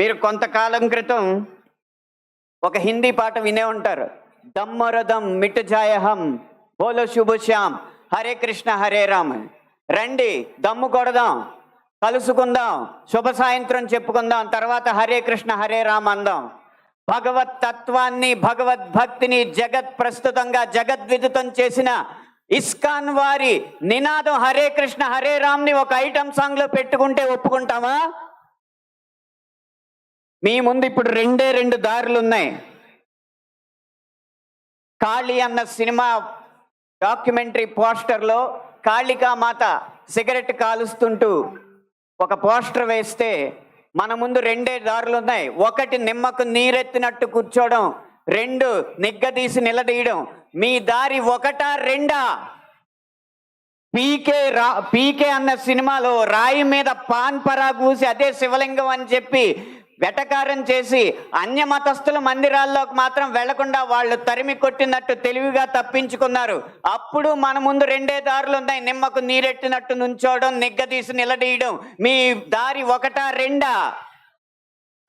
మీరు కొంతకాలం క్రితం ఒక హిందీ పాట వినే ఉంటారు. దమ్మరదం మిట్ బోలో శుభ హరే కృష్ణ హరే రామ్. రండి దమ్ము కొడదాం కలుసుకుందాం శుభ సాయంత్రం చెప్పుకుందాం తర్వాత హరే కృష్ణ హరే రామ్ అందాం. భగవత్ తత్వాన్ని భగవద్భక్తిని జగత్ ప్రస్తుతంగా జగద్విదితం చేసిన ఇస్కాన్ వారి నినాదం హరే కృష్ణ హరే రామ్ని ఒక ఐటమ్ సాంగ్లో పెట్టుకుంటే ఒప్పుకుంటామా? మీ ముందు ఇప్పుడు రెండే రెండు దారులు ఉన్నాయి కాళీ అన్న సినిమా డాక్యుమెంటరీ పోస్టర్లో కాళికా మాత సిగరెట్ కాలుస్తుంటూ ఒక పోస్టర్ వేస్తే మన ముందు రెండే దారులు ఉన్నాయి ఒకటి నిమ్మకు నీరెత్తినట్టు కూర్చోవడం రెండు నిగ్గదీసి నిలదీయడం మీ దారి ఒకటా రెండా? పీకే రా పీకే అన్న సినిమాలో రాయి మీద పాన్ పరాగూసి అదే శివలింగం అని చెప్పి వెటకారం చేసి అన్య మతస్థుల మందిరాల్లోకి మాత్రం వెళ్ళకుండా వాళ్ళు తరిమి కొట్టినట్టు తెలివిగా తప్పించుకున్నారు. అప్పుడు మన ముందు రెండే దారులు ఉన్నాయి. నిమ్మకు నీరెట్టినట్టు నుంచోవడం నిగ్గదీసి నిలదీయడం. మీ దారి ఒకటా రెండా?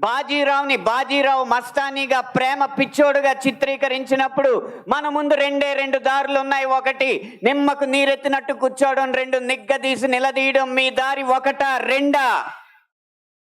బాజీరావుని బాజీరావు మస్తానీగా ప్రేమ పిచ్చోడుగా చిత్రీకరించినప్పుడు మన ముందు రెండే రెండు దారులు ఉన్నాయి. ఒకటి నిమ్మకు నీరెత్తినట్టు కూర్చోవడం. రెండు నిగ్గదీసి నిలదీయడం. మీ దారి ఒకటా? రెండా?